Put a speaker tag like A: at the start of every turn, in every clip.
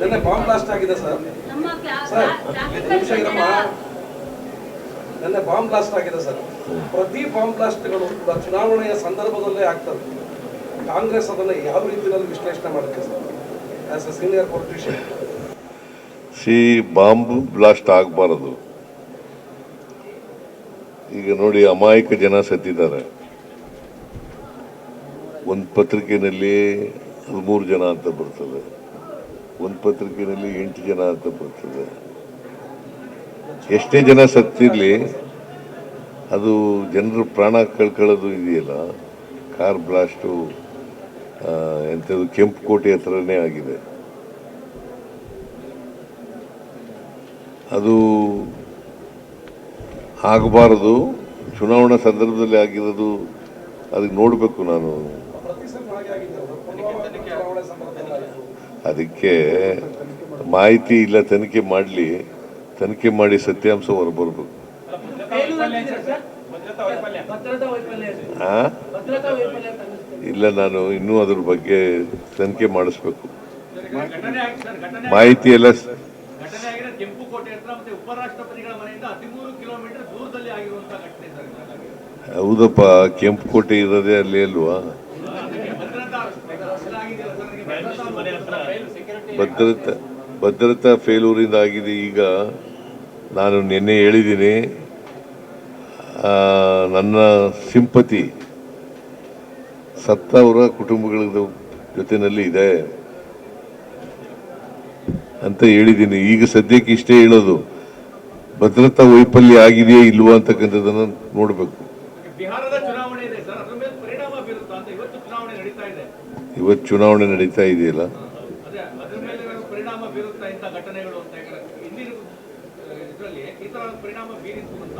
A: ನಿನ್ನೆ bomb blast ಆಗಿದೆ sir sir
B: traffic
A: ನಿಮಿಷ ಇರಮ್ಮ
B: ಕಮಿಷನರ್
A: ನಿನ್ನೆ ಬಾಂಬ್ ಬ್ಲಾಸ್ಟ್ ಆಗಿದೆ ಸರ್ ಪ್ರತಿ ಬಾಂಬ್ ಬ್ಲಾಸ್ಟ್ಗಳು ಚುನಾವಣೆಯ ಸಂದರ್ಭದಲ್ಲೇ ಆಗ್ತದೆ ಕಾಂಗ್ರೆಸ್ ಅದನ್ನು ಯಾವ ರೀತಿಯಲ್ಲಿ ವಿಶ್ಲೇಷಣೆ ಮಾಡುತ್ತೆ sir as a senior politician
C: see bomb blast ಆಗಬಾರದು. ಈಗ ನೋಡಿ ಅಮಾಯಕ ಜನ ಸತ್ತಿದ್ದಾರೆ. ಒಂದು ಪತ್ರಿಕೆಯಲ್ಲಿ ಹದಿಮೂರು ಜನ ಅಂತ ಬರ್ತದೆ. ಒಂದು ಪತ್ರಿಕೆಯಲ್ಲಿ ಎಂಟು ಜನ ಅಂತ ಬರ್ತದೆ. ಎಷ್ಟೇ ಜನ ಸತ್ತಿರಲಿ ಅದು ಜನರು ಪ್ರಾಣ ಕಳ್ಕೊಳ್ಳೋದು ಇದೆಯಲ್ಲ, ಕಾರ್ ಬ್ಲಾಸ್ಟು ಎಂಥದ್ದು ಕೆಂಪು ಕೋಟೆ ಹತ್ರನೇ ಆಗಿದೆ. ಅದು ಆಗಬಾರದು, ಚುನಾವಣಾ ಸಂದರ್ಭದಲ್ಲಿ ಆಗಿರೋದು ಅದಕ್ಕೆ ನೋಡಬೇಕು ನಾನು. ಅದಕ್ಕೆ ಮಾಹಿತಿ ಇಲ್ಲ, ತನಿಖೆ ಮಾಡಲಿ. ತನಿಖೆ ಮಾಡಿ ಸತ್ಯಾಂಶ ಹೊರಬರ್ಬೇಕು. ಇಲ್ಲ, ನಾನು ಇನ್ನೂ ಅದ್ರ ಬಗ್ಗೆ ತನಿಖೆ ಮಾಡಿಸ್ಬೇಕು. ಮಾಹಿತಿ ಎಲ್ಲ. ಹೌದಪ್ಪ ಕೆಂಪು ಕೋಟೆ ಇರೋದೇ ಅಲ್ಲಿ ಅಲ್ವಾ
D: ಭದ್ರತಾ ಇದಾಗಿದೆಯಲ್ಲ ಸರ್ ನಿಮಗೆ ಭದ್ರತಾ
C: ಭದ್ರತಾ ಫೇಲೂರಿಂದ ಆಗಿದೆ. ಈಗ ನಾನು ನಿನ್ನೆ ಹೇಳಿದ್ದೀನಿ ನನ್ನ ಸಿಂಪತಿ ಸತ್ತವರ ಕುಟುಂಬಗಳ ಜೊತೆಯಲ್ಲಿ ಇದೆ ಅಂತ ಹೇಳಿದ್ದೀನಿ. ಈಗ ಸದ್ಯಕ್ಕೆ ಇಷ್ಟೇ ಹೇಳೋದು ಭದ್ರತಾ ವೈಫಲ್ಯ ಆಗಿದೆಯೇ ಇಲ್ವಾ ಅಂತಕ್ಕಂಥದ್ದನ್ನು ನೋಡಬೇಕು.
D: ಇವತ್ತು ಚುನಾವಣೆ ನಡೀತಾ
C: ಇದೆಯಲ್ಲ
D: ಅದೇ ಅದ್ರ ಮೇಲೆ ಏನಾದ್ರು ಪರಿಣಾಮ ಬೀರುತ್ತಾ ಇಂಥ ಘಟನೆಗಳು ಅಂತ ಹಿಂದಿನ ಇದರಲ್ಲಿ ಈ ತರ ಪರಿಣಾಮ ಬೀರಿತ್ತು ಅಂತ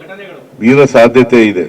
D: ಘಟನೆಗಳು.
C: ಬೀರೋ ಸಾಧ್ಯತೆ ಇದೆ.